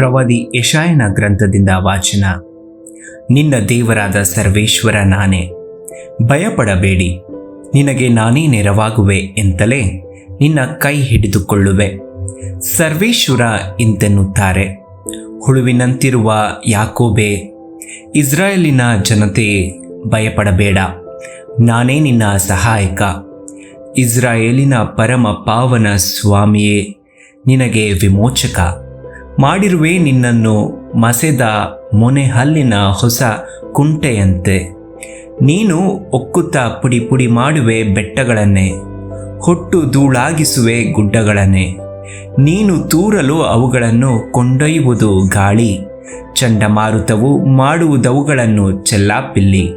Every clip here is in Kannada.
ಪ್ರವಾದಿ ಯಶಾಯನ ಗ್ರಂಥದಿಂದ ವಾಚನ. ನಿನ್ನ ದೇವರಾದ ಸರ್ವೇಶ್ವರ ನಾನೇ. ಭಯಪಡಬೇಡಿ. ನಿನಗೆ ನಾನೇ ನೆರವಾಗುವೆ ಎಂತಲೇ ನಿನ್ನ ಕೈ ಹಿಡಿದುಕೊಳ್ಳುವೆ. ಸರ್ವೇಶ್ವರ ಇಂತೆನ್ನುತ್ತಾರೆ. ಹುಳುವಿನಂತಿರುವ ಯಾಕೋಬೆ, ಇಸ್ರಾಯೇಲಿನ ಜನತೆ ಭಯಪಡಬೇಡ. ನಾನೇ ನಿನ್ನ ಸಹಾಯಕ. ಇಸ್ರಾಯೇಲಿನ ಪರಮ ಪಾವನ ಸ್ವಾಮಿಯೇ, ನಿನಗೆ ವಿಮೋಚಕ. ಮಾಡಿರುವೆ ನಿನ್ನನ್ನು ಮಸೆದ ಮೊನೆ ಹಲ್ಲಿನ ಹೊಸ ಕುಂಟೆಯಂತೆ. ನೀನು ಒಕ್ಕುತ್ತಾ ಪುಡಿ ಪುಡಿ ಮಾಡುವೆ ಬೆಟ್ಟಗಳನ್ನೇ, ಹೊಟ್ಟು ಧೂಳಾಗಿಸುವೆ ಗುಡ್ಡಗಳನ್ನೇ. ನೀನು ತೂರಲು ಅವುಗಳನ್ನು ಕೊಂಡೊಯ್ಯುವುದು ಗಾಳಿ, ಚಂಡಮಾರುತವು ಮಾಡುವುದವುಗಳನ್ನು ಚೆಲ್ಲಾಪಿಲ್ಲಿ.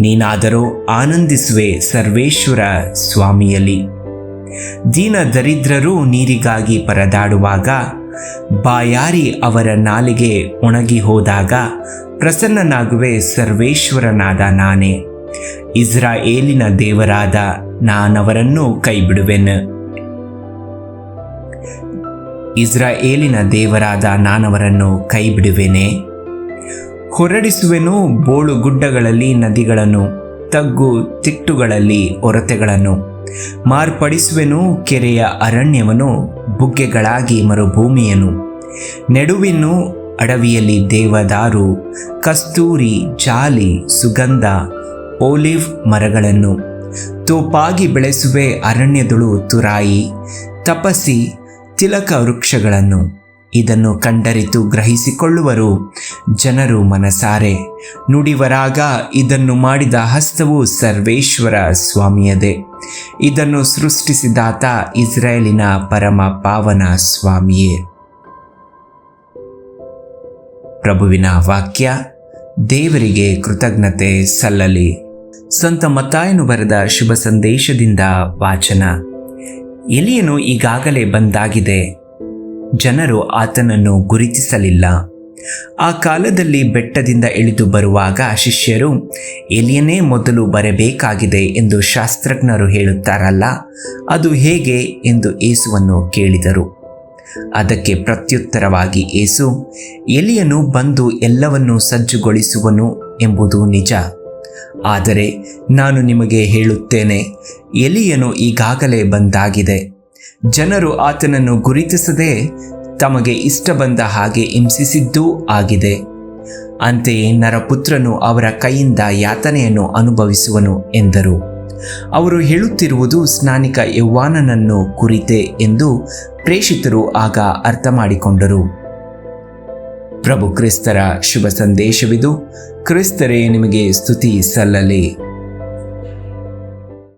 ನೀನಾದರೂ ಆನಂದಿಸುವೆ ಸರ್ವೇಶ್ವರ ಸ್ವಾಮಿಯಲ್ಲಿ. ದೀನ ದರಿದ್ರರು ನೀರಿಗಾಗಿ ಪರದಾಡುವಾಗ ಬಾಯಾರಿ ಅವರ ನಾಲಿಗೆ ಒಣಗಿ ಹೋದಾಗ ಪ್ರಸನ್ನನಾಗುವೆ ಸರ್ವೇಶ್ವರನಾದ ನಾನೇ. ಇಸ್ರಾಯೇಲಿನ ದೇವರಾದ ನಾನವರನ್ನು ಕೈಬಿಡುವೆನು. ಇಸ್ರಾಯೇಲಿನ ದೇವರಾದ ನಾನವರನ್ನು ಕೈಬಿಡುವೆನೆ. ಹೊರಡಿಸುವೆನು ಬೋಳು ಗುಡ್ಡಗಳಲ್ಲಿ ನದಿಗಳನ್ನು, ತಗ್ಗು ತಿಟ್ಟುಗಳಲ್ಲಿ ಒರತೆಗಳನ್ನು. ಮಾರ್ಪಡಿಸುವೆನು ಕೆರೆಯ ಅರಣ್ಯವನು, ಬುಗ್ಗೆಗಳಾಗಿ ಮರುಭೂಮಿಯನು. ನೆಡುವಿನ್ನು ಅಡವಿಯಲ್ಲಿ ದೇವದಾರು, ಕಸ್ತೂರಿ, ಜಾಲಿ, ಸುಗಂಧ ಓಲಿವ್ ಮರಗಳನ್ನು. ತೋಪಾಗಿ ಬೆಳೆಸುವೆ ಅರಣ್ಯದಳು ತುರಾಯಿ, ತಪಸಿ, ತಿಲಕ ವೃಕ್ಷಗಳನ್ನು. ಇದನ್ನು ಕಂಡರಿತು ಗ್ರಹಿಸಿಕೊಳ್ಳುವರು. ಜನರು ಮನಸಾರೆ, ನುಡಿವರಾಗ ಇದನ್ನು ಮಾಡಿದ ಹಸ್ತವು ಸರ್ವೇಶ್ವರ ಸ್ವಾಮಿಯದೇ. ಇದನ್ನು ಸೃಷ್ಟಿಸಿದಾತ ಇಸ್ರೇಲಿನ ಪರಮ ಪಾವನ ಸ್ವಾಮಿಯೇ. ಪ್ರಭುವಿನ ವಾಕ್ಯ, ದೇವರಿಗೆ ಕೃತಜ್ಞತೆ ಸಲ್ಲಲಿ. ಸಂತ ಮತ್ತಾಯನು ಬರೆದ ಶುಭ ಸಂದೇಶದಿಂದ ವಾಚನ. ಎಲಿಯನು ಈಗಾಗಲೇ ಬಂದಾಗಿದೆ. ಜನರು ಆತನನ್ನು ಗುರುತಿಸಲಿಲ್ಲ. ಆ ಕಾಲದಲ್ಲಿ ಬೆಟ್ಟದಿಂದ ಇಳಿದು ಬರುವಾಗ ಶಿಷ್ಯರು, ಎಲಿಯನೇ, ಮೊದಲು ಬರಬೇಕಾಗಿದೆ ಎಂದು ಶಾಸ್ತ್ರಜ್ಞರು ಹೇಳುತ್ತಾರಲ್ಲ, ಅದು ಹೇಗೆ ಎಂದು ಏಸುವನ್ನು ಕೇಳಿದರು. ಅದಕ್ಕೆ ಪ್ರತ್ಯುತ್ತರವಾಗಿ ಏಸು, ಎಲಿಯನು ಬಂದು ಎಲ್ಲವನ್ನೂ ಸಜ್ಜುಗೊಳಿಸುವನು ಎಂಬುದು ನಿಜ. ಆದರೆ ನಾನು ನಿಮಗೆ ಹೇಳುತ್ತೇನೆ, ಎಲಿಯನು ಈಗಾಗಲೇ ಬಂದಾಗಿದೆ. ಜನರು ಆತನನ್ನು ಗುರುತಿಸದೆ ತಮಗೆ ಇಷ್ಟ ಬಂದ ಹಾಗೆ ಹಿಂಸಿಸಿದ್ದೂ ಆಗಿದೆ. ಅಂತೆಯೇ ನರಪುತ್ರನು ಅವರ ಕೈಯಿಂದ ಯಾತನೆಯನ್ನು ಅನುಭವಿಸುವನು ಎಂದರು. ಅವರು ಹೇಳುತ್ತಿರುವುದು ಸ್ನಾನಿಕ ಯೌವಾನನನ್ನು ಕುರಿತೆ ಎಂದು ಪ್ರೇಷಿತರು ಆಗ ಅರ್ಥ ಮಾಡಿಕೊಂಡರು ಪ್ರಭು ಕ್ರಿಸ್ತರ ಶುಭ ಸಂದೇಶವಿದು, ಕ್ರಿಸ್ತರೇ ನಿಮಗೆ ಸ್ತುತಿ ಸಲ್ಲಲಿ.